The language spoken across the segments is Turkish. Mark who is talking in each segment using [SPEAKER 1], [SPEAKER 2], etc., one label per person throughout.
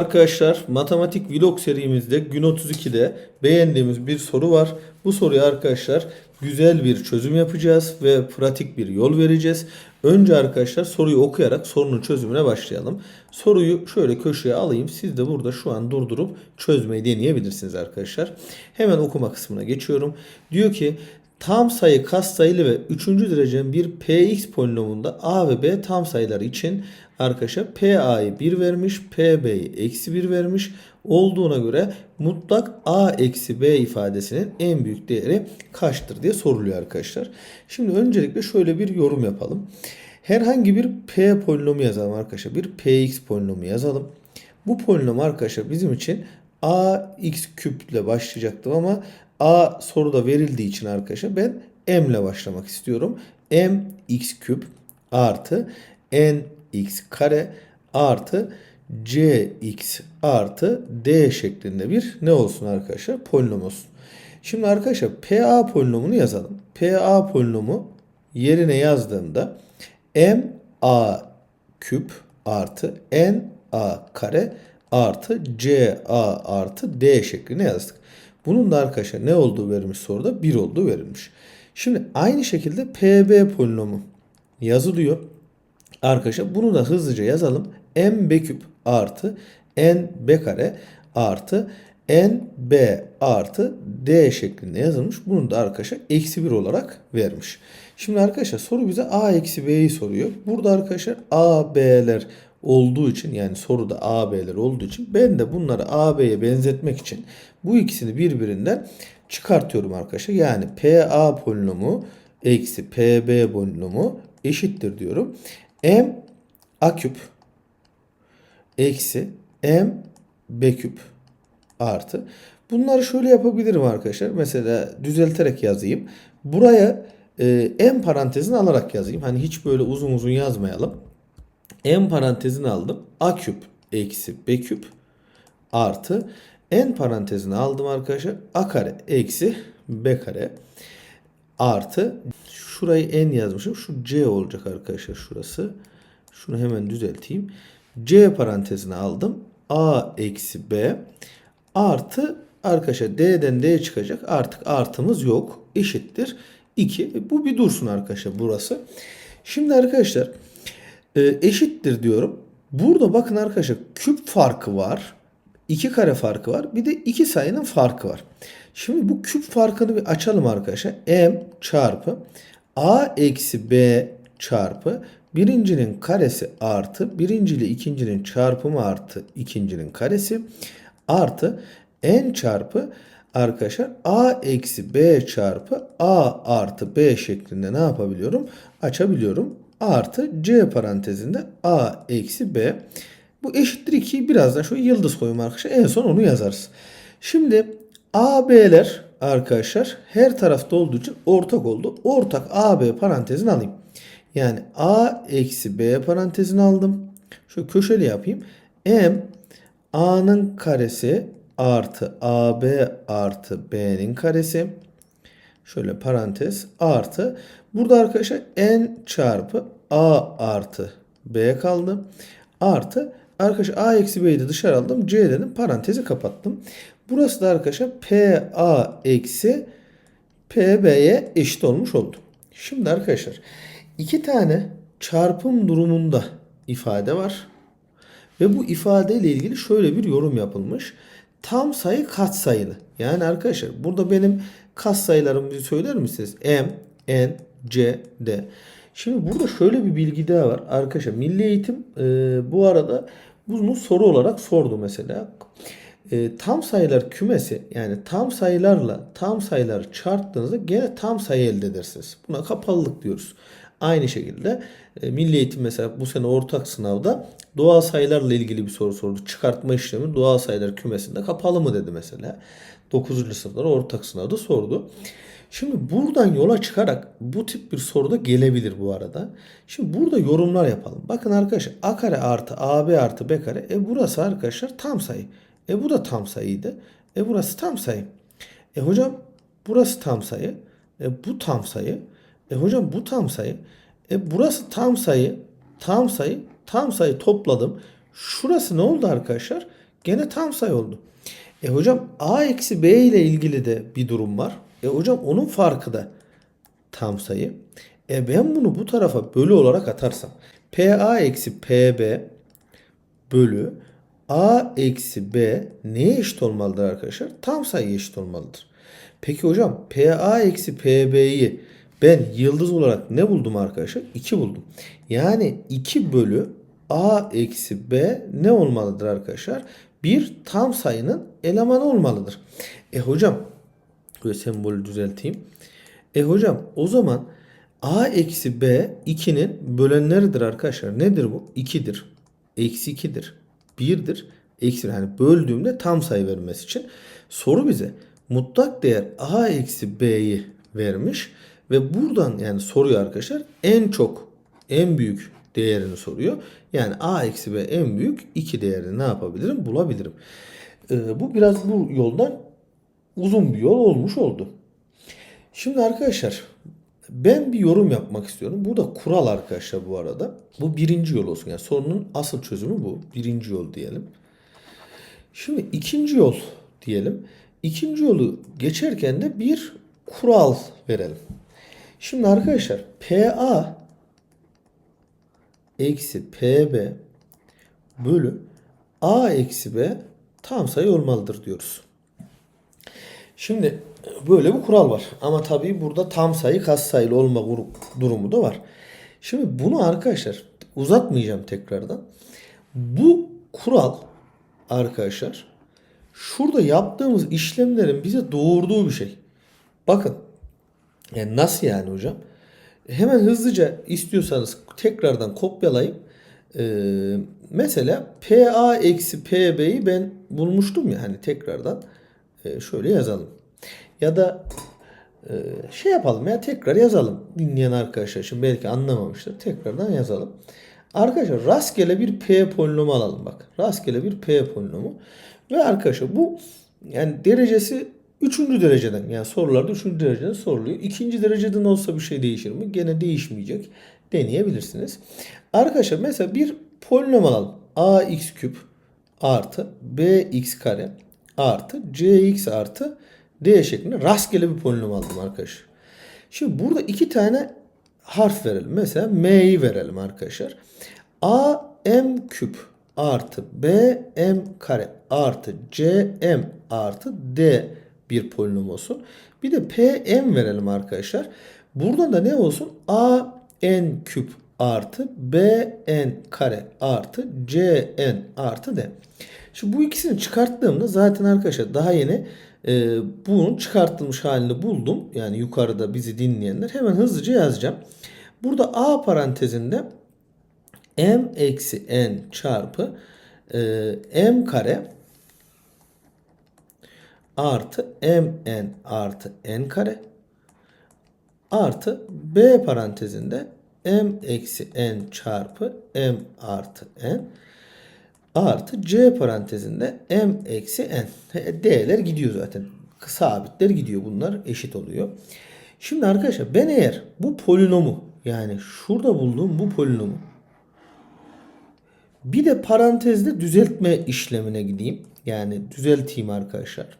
[SPEAKER 1] Arkadaşlar matematik vlog serimizde gün 32'de beğendiğimiz bir soru var. Bu soruya arkadaşlar güzel bir çözüm yapacağız ve pratik bir yol vereceğiz. Önce arkadaşlar soruyu okuyarak sorunun çözümüne başlayalım. Soruyu şöyle köşeye alayım. Siz de burada şu an durdurup çözmeyi deneyebilirsiniz arkadaşlar. Hemen okuma kısmına geçiyorum. Diyor ki tam sayı katsayılı ve 3. derecenin bir px polinomunda a ve b tam sayılar için arkadaşlar pa'yı 1 vermiş, pb'yi eksi 1 vermiş olduğuna göre mutlak a eksi b ifadesinin en büyük değeri kaçtır diye soruluyor arkadaşlar. Şimdi öncelikle şöyle bir yorum yapalım. Herhangi bir p polinomu yazalım arkadaşlar. Bir px polinomu yazalım. Bu polinom arkadaşlar bizim için ax küple başlayacaktım ama a soruda verildiği için arkadaşlar ben m ile başlamak istiyorum. m x küp artı n x kare artı cx artı d şeklinde bir ne olsun arkadaşlar? Polinom olsun. Şimdi arkadaşlar PA polinomunu yazalım. PA polinomu yerine yazdığımda m a küp artı n a kare artı c a artı d şeklinde yazdık. Bunun da arkadaşlar ne olduğu verilmiş soruda 1 olduğu verilmiş. Şimdi aynı şekilde PB polinomu yazılıyor. Arkadaşlar bunu da hızlıca yazalım. m b küp artı n b kare artı n b artı d şeklinde yazılmış. Bunu da arkadaşlar eksi 1 olarak vermiş. Şimdi arkadaşlar soru bize a eksi b'yi soruyor. Burada arkadaşlar a b'ler olduğu için yani soruda a b'ler olduğu için ben de bunları a b'ye benzetmek için bu ikisini birbirinden çıkartıyorum arkadaşlar. Yani pa polinomu eksi pb polinomu eşittir diyorum. m a küp eksi m b küp artı. Bunları şöyle yapabilirim arkadaşlar. Mesela düzelterek yazayım. Buraya e, m parantezini alarak yazayım. Hani hiç böyle uzun uzun yazmayalım. M parantezini aldım. a küp eksi b küp artı n parantezini aldım arkadaşlar. a kare eksi b kare artı şurayı n yazmışım. Şu c olacak arkadaşlar şurası. Şunu hemen düzelteyim. c parantezini aldım. a eksi b artı arkadaşlar d'den d çıkacak. Artık artımız yok. Eşittir 2. Bu bir dursun arkadaşlar burası. Şimdi arkadaşlar e, eşittir diyorum. Burada bakın arkadaşlar küp farkı var. 2 kare farkı var. Bir de iki sayının farkı var. Şimdi bu küp farkını bir açalım arkadaşlar. M çarpı A eksi B çarpı birincinin karesi artı birinci ile ikincinin çarpımı artı ikincinin karesi artı n çarpı arkadaşlar a eksi b çarpı a artı b şeklinde ne yapabiliyorum? Açabiliyorum. Artı c parantezinde a eksi b. Bu eşittir 2'yi birazdan şöyle yıldız koyayım arkadaşlar. En son onu yazarız. Şimdi a b'ler arkadaşlar her tarafta olduğu için ortak oldu. Ortak a b parantezini alayım. Yani a eksi b parantezini aldım. Şu köşeli yapayım. m a'nın karesi artı AB artı B'nin karesi. Şöyle parantez artı. Burada arkadaşlar N çarpı A artı B kaldı. Artı arkadaşlar A eksi B'yi de dışarı aldım. C dedim parantezi kapattım. Burası da arkadaşlar PA eksi PB'ye eşit olmuş oldu. Şimdi arkadaşlar iki tane çarpım durumunda ifade var. Ve bu ifade ile ilgili şöyle bir yorum yapılmış tam sayı katsayılı. Yani arkadaşlar burada benim katsayılarımı söyler misiniz? M, N, C, D. Şimdi burada şöyle bir bilgi daha var. Arkadaşlar Milli Eğitim e, bu arada bunu soru olarak sordu mesela. E, tam sayılar kümesi yani tam sayılarla tam sayıları çarptığınızda gene tam sayı elde edersiniz. Buna kapalılık diyoruz. Aynı şekilde e, Milli Eğitim mesela bu sene ortak sınavda doğal sayılarla ilgili bir soru sordu. Çıkartma işlemi doğal sayılar kümesinde kapalı mı dedi mesela. 9. sınıflara ortak sınavda sordu. Şimdi buradan yola çıkarak bu tip bir soruda gelebilir bu arada. Şimdi burada yorumlar yapalım. Bakın arkadaşlar a kare artı ab artı b kare. E burası arkadaşlar tam sayı. E bu da tam sayıydı. E burası tam sayı. E hocam burası tam sayı. E bu tam sayı. E hocam bu tam sayı. E burası tam sayı. Tam sayı. Tam sayı topladım. Şurası ne oldu arkadaşlar? Gene tam sayı oldu. E hocam a eksi b ile ilgili de bir durum var. E hocam onun farkı da tam sayı. E ben bunu bu tarafa bölü olarak atarsam. PA eksi PB bölü A eksi B neye eşit olmalıdır arkadaşlar? Tam sayıya eşit olmalıdır. Peki hocam PA eksi PB'yi ben yıldız olarak ne buldum arkadaşlar? 2 buldum. Yani 2 bölü A eksi B ne olmalıdır arkadaşlar? Bir tam sayının elemanı olmalıdır. E hocam böyle sembolü düzelteyim. E hocam o zaman A eksi B 2'nin bölenleridir arkadaşlar. Nedir bu? 2'dir. Eksi 2'dir. 1'dir. Eksi yani böldüğümde tam sayı vermesi için. Soru bize mutlak değer A eksi B'yi vermiş. Ve buradan yani soruyor arkadaşlar en çok en büyük değerini soruyor. Yani A eksi B en büyük 2 değerini ne yapabilirim? Bulabilirim. Ee, bu biraz bu yoldan uzun bir yol olmuş oldu. Şimdi arkadaşlar ben bir yorum yapmak istiyorum. Bu da kural arkadaşlar bu arada. Bu birinci yol olsun. Yani sorunun asıl çözümü bu. Birinci yol diyelim. Şimdi ikinci yol diyelim. İkinci yolu geçerken de bir kural verelim. Şimdi arkadaşlar PA eksi PB bölü A eksi B tam sayı olmalıdır diyoruz. Şimdi böyle bir kural var. Ama tabii burada tam sayı kas sayılı olma durumu da var. Şimdi bunu arkadaşlar uzatmayacağım tekrardan. Bu kural arkadaşlar şurada yaptığımız işlemlerin bize doğurduğu bir şey. Bakın yani nasıl yani hocam? Hemen hızlıca istiyorsanız tekrardan kopyalayayım. Ee, mesela PA eksi PB'yi ben bulmuştum ya hani tekrardan e, şöyle yazalım. Ya da e, şey yapalım ya tekrar yazalım. Dinleyen arkadaşlar şimdi belki anlamamıştır. Tekrardan yazalım. Arkadaşlar rastgele bir P polinomu alalım bak. Rastgele bir P polinomu. Ve arkadaşlar bu yani derecesi Üçüncü dereceden yani sorularda üçüncü dereceden soruluyor. İkinci dereceden olsa bir şey değişir mi? Gene değişmeyecek. Deneyebilirsiniz. Arkadaşlar mesela bir polinom alalım. ax küp artı bx kare artı cx artı d şeklinde rastgele bir polinom aldım arkadaşlar. Şimdi burada iki tane harf verelim. Mesela m'yi verelim arkadaşlar. a m küp artı b m kare artı c m artı d bir polinom olsun. Bir de Pm verelim arkadaşlar. Burada da ne olsun? A n küp artı b n kare artı c n artı d. Şimdi bu ikisini çıkarttığımda zaten arkadaşlar daha yeni e, bunun çıkartılmış halini buldum. Yani yukarıda bizi dinleyenler hemen hızlıca yazacağım. Burada a parantezinde m eksi n çarpı e, m kare artı mn artı n kare artı b parantezinde m eksi n çarpı m artı n artı c parantezinde m eksi n. D'ler gidiyor zaten. Sabitler gidiyor. Bunlar eşit oluyor. Şimdi arkadaşlar ben eğer bu polinomu yani şurada bulduğum bu polinomu bir de parantezde düzeltme işlemine gideyim. Yani düzelteyim arkadaşlar.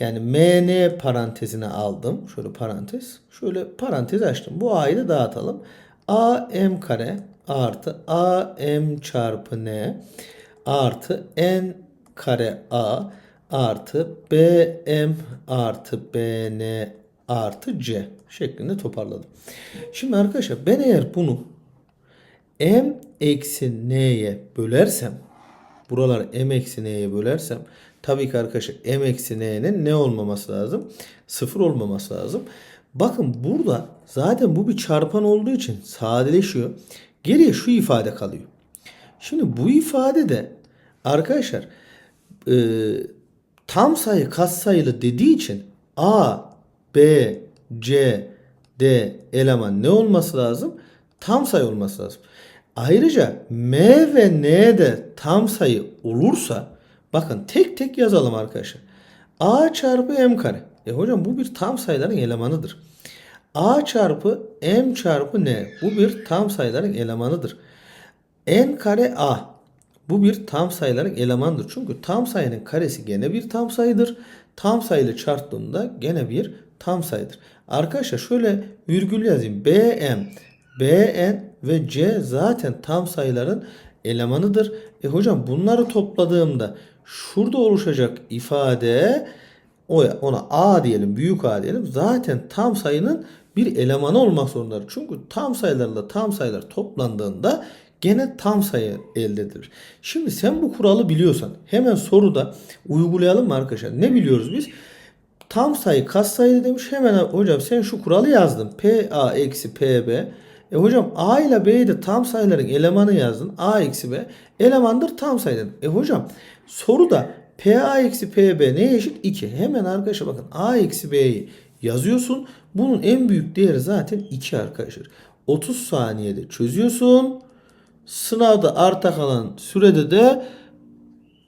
[SPEAKER 1] Yani mn parantezine aldım. Şöyle parantez. Şöyle parantez açtım. Bu a'yı da dağıtalım. a m kare artı a m çarpı n artı n kare a artı b m artı b n artı c şeklinde toparladım. Şimdi arkadaşlar ben eğer bunu m eksi n'ye bölersem buralar m eksi n'ye bölersem Tabii ki arkadaşlar m eksi n'nin ne olmaması lazım? Sıfır olmaması lazım. Bakın burada zaten bu bir çarpan olduğu için sadeleşiyor. Geriye şu ifade kalıyor. Şimdi bu ifade de arkadaşlar e, tam sayı kas sayılı dediği için A, B, C, D eleman ne olması lazım? Tam sayı olması lazım. Ayrıca M ve N de tam sayı olursa Bakın tek tek yazalım arkadaşlar. A çarpı M kare. E hocam bu bir tam sayıların elemanıdır. A çarpı M çarpı N. Bu bir tam sayıların elemanıdır. N kare A. Bu bir tam sayıların elemandır. Çünkü tam sayının karesi gene bir tam sayıdır. Tam sayıyla çarptığında gene bir tam sayıdır. Arkadaşlar şöyle virgül yazayım. BM, BN ve C zaten tam sayıların elemanıdır. E hocam bunları topladığımda şurada oluşacak ifade ona A diyelim, büyük A diyelim. Zaten tam sayının bir elemanı olmak zorundadır. Çünkü tam sayılarla tam sayılar toplandığında gene tam sayı elde edilir. Şimdi sen bu kuralı biliyorsan hemen soruda uygulayalım mı arkadaşlar? Ne biliyoruz biz? Tam sayı katsayı demiş. Hemen hocam sen şu kuralı yazdın. PA eksi PB. E hocam A ile B'yi de tam sayıların elemanı yazdın. A eksi B elemandır tam sayı dedin. E hocam soruda PA eksi PB neye eşit? 2. Hemen arkadaşlar bakın A eksi B'yi yazıyorsun. Bunun en büyük değeri zaten 2 arkadaşlar. 30 saniyede çözüyorsun. Sınavda arta kalan sürede de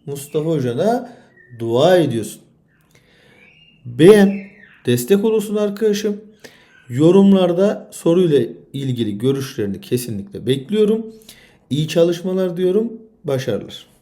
[SPEAKER 1] Mustafa Hoca'na dua ediyorsun. Beğen, destek olursun arkadaşım. Yorumlarda soruyla ilgili görüşlerini kesinlikle bekliyorum. İyi çalışmalar diyorum. Başarılar.